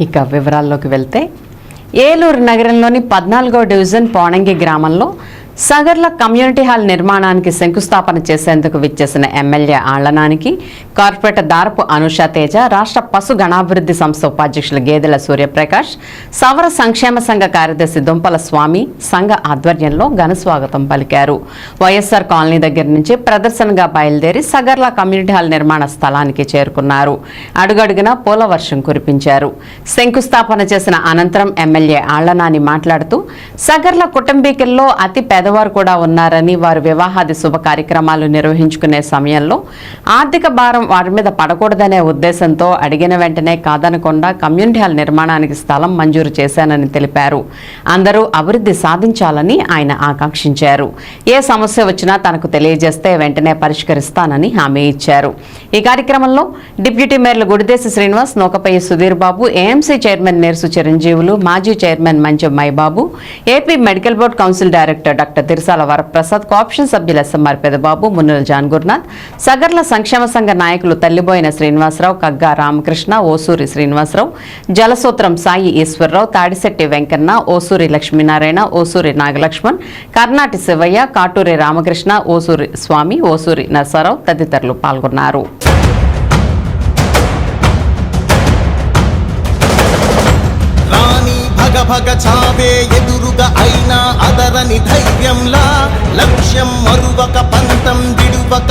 ఇక వివరాల్లోకి వెళ్తే ఏలూరు నగరంలోని పద్నాలుగో డివిజన్ పోణంగి గ్రామంలో సగర్ల కమ్యూనిటీ హాల్ నిర్మాణానికి శంకుస్థాపన చేసేందుకు విచ్చేసిన ఎమ్మెల్యే ఆళ్ళనానికి కార్పొరేటర్ దారపు అనుష తేజ రాష్ట్ర పశు గణాభివృద్ధి సంస్థ ఉపాధ్యక్షులు గేదెల సూర్యప్రకాష్ సవర సంక్షేమ సంఘ కార్యదర్శి దుంపల స్వామి సంఘ ఆధ్వర్యంలో ఘన స్వాగతం పలికారు. వైఎస్ఆర్ కాలనీ దగ్గర నుంచి ప్రదర్శనగా బయలుదేరి సగర్ల కమ్యూనిటీ హాల్ నిర్మాణ స్థలానికి చేరుకున్నారు. అడుగడుగున పూల వర్షం కురిపించారు. శంకుస్థాపన చేసిన అనంతరం ఎమ్మెల్యే ఆళ్ళనాని మాట్లాడుతూ సగర్ల కుటుంబీకుల్లో అతి పేదవారు కూడా ఉన్నారని వారు వివాహాది శుభ కార్యక్రమాలు నిర్వహించుకునే సమయంలో ఆర్థిక భారం వారి మీద పడకూడదనే ఉద్దేశంతో అడిగిన వెంటనే కాదనకుండా కమ్యూనిటీ హాల్ నిర్మాణానికి స్థలం మంజూరు చేశానని తెలిపారు. అందరూ అభివృద్ధి సాధించాలని ఆయన ఆకాంక్షించారు. ఏ సమస్య వచ్చినా తనకు తెలియజేస్తే వెంటనే పరిష్కరిస్తానని హామీ ఇచ్చారు. ఈ కార్యక్రమంలో డిప్యూటీ మేయర్లు గుడిదేశి శ్రీనివాస్ నూకపయ్య సుధీర్ బాబు ఏఎంసీ చైర్మన్ నేర్సు చిరంజీవులు మాజీ చైర్మన్ మంచం Mai Babu AP medical board council director doctor Tirusala Varaprasad co-option సభ్యుల ఎస్ఎంఆర్ పెదబాబు మున్నుల జాన్ గురునాథ్ సగర్ల సంక్షేమ సంఘ నాయకులు తల్లిబోయిన శ్రీనివాసరావు కగ్గా రామకృష్ణ ఓసూరి శ్రీనివాసరావు జలసూత్రం సాయి ఈశ్వరరావు తాడిశెట్టి వెంకన్న ఓసూరి లక్ష్మీనారాయణ ఓసూరి నాగలక్ష్మణ్ కర్ణాటి శివయ్య కాటూరి రామకృష్ణ ఓసూరి స్వామి ఓసూరి నరసారావు తదితరులు పాల్గొన్నారు. భగ భగ చావే అదరని ధైర్యంలా లక్ష్యం మరువక పంతం విడువక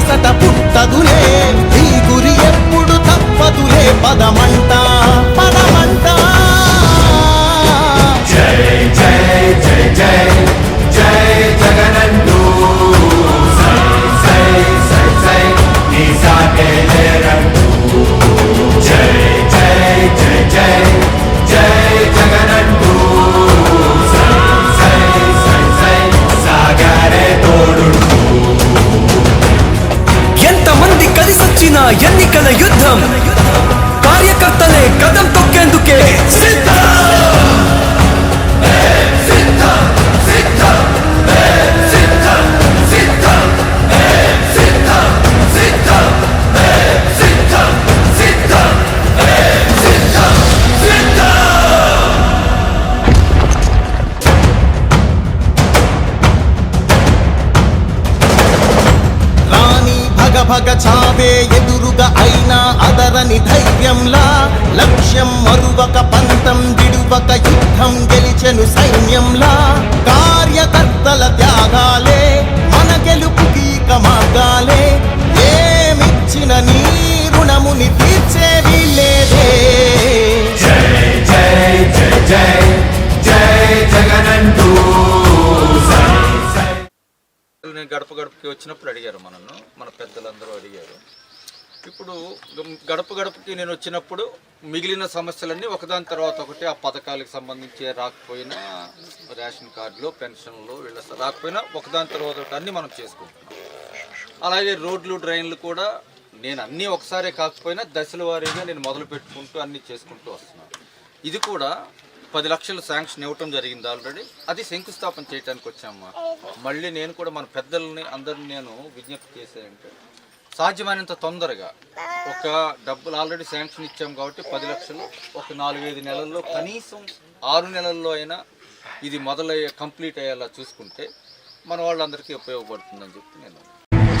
అలసట పుట్టదులే పగ చావే ఎదురుగా అయినా అదరని ధైర్యంలా లక్ష్యం మరువక పంతం విడువక యుద్ధం గెలిచెను సైన్యంలా. కార్యకర్తల త్యాగాలే మన గెలుపుకి మార్గాలే. ఏమిచ్చిన నీ రుణముని తీర్చేవి లేదే. జై జై జై గడప గడపకి వచ్చినప్పుడు అడిగారు. ఇప్పుడు గడప గడపకి నేను వచ్చినప్పుడు మిగిలిన సమస్యలన్నీ ఒకదాని తర్వాత ఒకటి ఆ పథకాలకు సంబంధించి రాకపోయినా రేషన్ కార్డులు పెన్షన్లు వీళ్ళ రాకపోయినా ఒకదాని తర్వాత ఒకటి అన్నీ మనం చేసుకుంటున్నాం. అలాగే రోడ్లు డ్రైన్లు కూడా నేను అన్నీ ఒకసారే కాకపోయినా దశల వారీగా నేను మొదలు పెట్టుకుంటూ అన్నీ చేసుకుంటూ వస్తున్నాను. ఇది కూడా పది లక్షలు శాంక్షన్ ఇవ్వటం జరిగింది ఆల్రెడీ. అది శంకుస్థాపన చేయడానికి వచ్చామ్మా మళ్ళీ నేను కూడా మన పెద్దల్ని అందరిని నేను విజ్ఞప్తి చేసేయంటే సాధ్యమైనంత తొందరగా ఒక డబ్బులు ఆల్రెడీ శాంక్షన్ ఇచ్చాం కాబట్టి పది లక్షలు ఒక నాలుగైదు నెలల్లో కనీసం ఆరు నెలల్లో అయినా ఇది మొదలయ్యే కంప్లీట్ అయ్యేలా చూసుకుంటే మన వాళ్ళందరికీ ఉపయోగపడుతుందని చెప్పి నేను